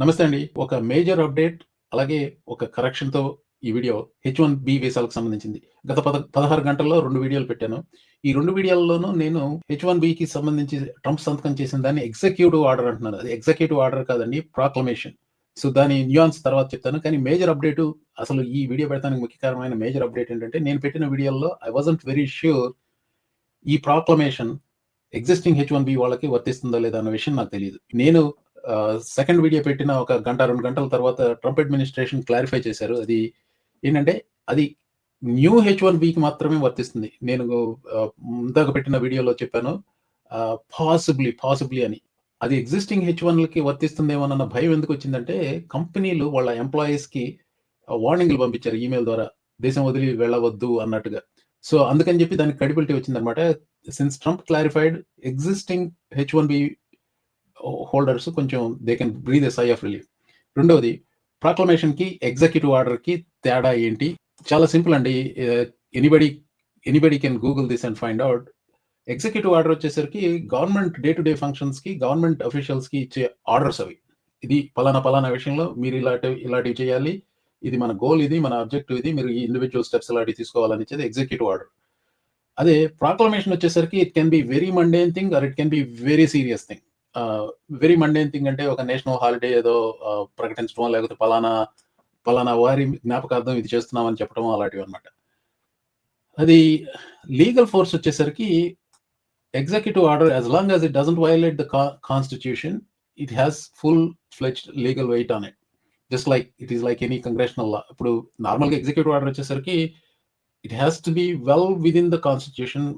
నమస్తే అండి. ఒక మేజర్ అప్డేట్ అలాగే ఒక కరెక్షన్‌తో ఈ వీడియో హెచ్ వన్ బి వీసాలకు సంబంధించింది. గత పద 16 గంటల్లో రెండు వీడియోలు పెట్టాను. ఈ రెండు వీడియోల్లోనూ నేను హెచ్ వన్ బికి సంబంధించి ట్రంప్ సంతకం చేసిన దాన్ని ఎగ్జిక్యూటివ్ ఆర్డర్ అంటున్నాను. అది ఎగ్జిక్యూటివ్ ఆర్డర్ కాదండి ప్రాక్లమేషన్. సో, దాని న్యూయాన్స్ తర్వాత చెప్తాను. కానీ మేజర్ అప్డేటు అసలు ఈ వీడియో పెడతానికి ముఖ్య కారణమైన మేజర్ అప్డేట్ ఏంటంటే నేను పెట్టిన వీడియోల్లో ఐ వాజంట్ వెరీ ష్యూర్ ఈ proclamation existing H one B వాళ్ళకి వర్తిస్తుందో లేదా అన్న విషయం నాకు తెలియదు నేను సెకండ్ వీడియో పెట్టిన ఒక గంట, రెండు గంటల తర్వాత ట్రంప్ అడ్మినిస్ట్రేషన్ క్లారిఫై చేశారు. అది ఏంటంటే అది న్యూ హెచ్ వన్ బికి మాత్రమే వర్తిస్తుంది. నేను ఇందాక పెట్టిన వీడియోలో చెప్పాను. పాసిబ్లీ, పాసిబ్లీ అని. అది ఎగ్జిస్టింగ్ హెచ్ వన్‌లకి వర్తిస్తుందేమోనన్న భయం ఎందుకు వచ్చిందంటే కంపెనీలు వాళ్ళ ఎంప్లాయీస్‌కి వార్నింగ్‌లు పంపించారు ఈమెయిల్ ద్వారా. దేశం వదిలి వెళ్ళవద్దు అన్నట్టుగా. సో, అందుకని చెప్పి దానికి క్రెడిబిలిటీ వచ్చిందనమాట since Trump clarified existing H one B holders కొంచెం they can breathe a sigh of relief. రెండవది ప్రాక్లమేషన్‌కి, ఎగ్జిక్యూటివ్ ఆర్డర్‌కి తేడా ఏంటి? చాలా సింపుల్ అండి. Anybody anybody can Google this and find out executive order వచ్చేసరికి గవర్నమెంట్ డే టు డే ఫంక్షన్స్‌కి, గవర్నమెంట్ అఫీషియల్స్‌కి ఇచ్చే ఆర్డర్స్ అవి. ఇది పలానా, పలానా విషయంలో మీరు ఇలాంటివి ఇలాంటివి చేయాలి. ఇది మన గోల్ ఇది. మన ఆబ్జెక్టివ్ ఇది. మీరు ఈ స్టెప్స్ ఇలాంటివి తీసుకోవాలని ఇచ్చేది ఎగ్జిక్యూటివ్ ఆర్డర్. అదే ప్రాక్లమేషన్ వచ్చేసరికి it can be very mundane thing or it can be very serious thing. Very mundane thing అంటే ఒక నేషనల్ హాలిడే ఏదో ప్రకటించడం లేకపోతే పలానా, పలానా వారి జ్ఞాపకార్థం ఇది చేస్తున్నామని చెప్పడం అలాంటివన్నమాట. అది లీగల్ ఫోర్స్ వచ్చేసరికి executive order as long as it doesn't violate the కా constitution it has full fledged legal weight on it. Just like it is like any congressional law. ఇప్పుడు నార్మల్‌గా ఎగ్జిక్యూటివ్ ఆర్డర్ వచ్చేసరికి it to be be well the the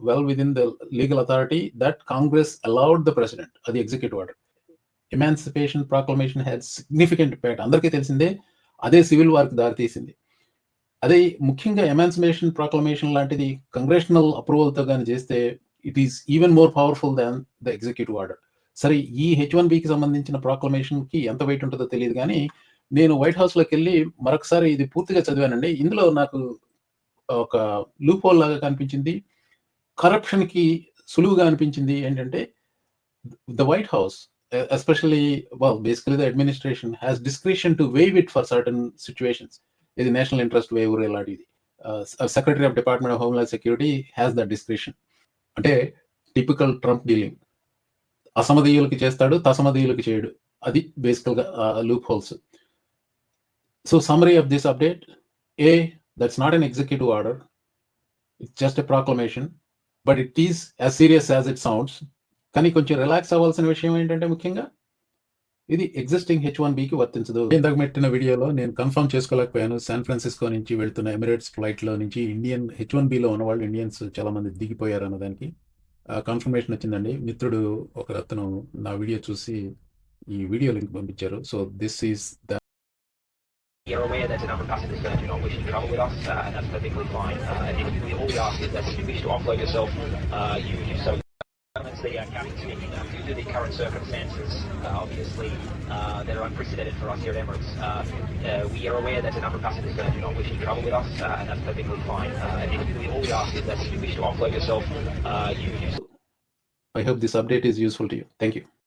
well well the the legal authority that Congress the the president. అది executive order. Emancipation proclamation had significant పేట అందరికీ తెలిసిందే. అదే civil వార్‌కి దారితీసింది. అదే ముఖ్యంగా ఎమాన్సిపేషన్ ప్రాక్లమేషన్ లాంటిది కంగ్రెషనల్ అప్రూవల్‌తో గాని చేస్తే it is even more powerful than the executive order. సరే ఈ హెచ్ వన్ బికి సంబంధించిన ప్రాక్లమేషన్‌కి ఎంత వెయిట్ ఉంటుందో తెలియదు కానీ నేను వైట్ హౌస్‌లోకెళ్ళి మరొకసారి ఇది పూర్తిగా చదివానండి. ఇందులో నాకు ఒక లూప్ హోల్ లాగా కనిపించింది. కరప్షన్‌కి సులువుగా అనిపించింది ఏంటంటే the White House especially well basically the administration has discretion to waive it for certain situations ఇది నేషనల్ ఇంట్రెస్ట్ వేవ్ ఇలాంటిది. Secretary of department of homeland security has the discretion. అంటే టిపికల్ ట్రంప్ డీలింగ్. అసమధీయులకి చేస్తాడు. తసమధీయులకి చేయడు. అది బేసికల్‌గా loophole. So, summary of this update A that's not an executive order. It's just a proclamation. But it is as serious as it sounds. కానీ కొంచెం relax అవ్వాల్సిన విషయం ఏంటంటే ముఖ్యంగా ఇది ఎగ్జిస్టింగ్ హెచ్ వన్ బికి వర్తించదు. ఇందాక పెట్టిన వీడియోలో నేను కన్ఫర్మ్ చేసుకోలేకపోయాను. శాన్ ఫ్రాన్సిస్కో నుంచి వెళ్తున్న ఎమిరేట్స్ ఫ్లైట్‌లో నుంచి ఇండియన్ హెచ్ వన్ బిలో ఉన్నవాళ్ళు ఇండియన్స్ చాలా మంది దిగిపోయారు అన్న దానికి కన్ఫర్మేషన్ వచ్చిందండి. మిత్రుడు ఒకరతను నా వీడియో చూసి ఈ వీడియో లింక్ పంపించారు. So, this is the You're aware that a number of passengers uh, do not wish to travel with us, uh, and that's perfectly fine. Uh, and if, all we ask is that if you wish to offload yourself, uh, you do so. That's the uh, speaking. Uh, due to the current circumstances, uh, obviously, uh, that are unprecedented for us here at Emirates, we are aware that a number of passengers do not wish to travel with us, and that's perfectly fine. And if, all we ask is that if you wish to offload yourself, you do so. I hope this update is useful to you. Thank you.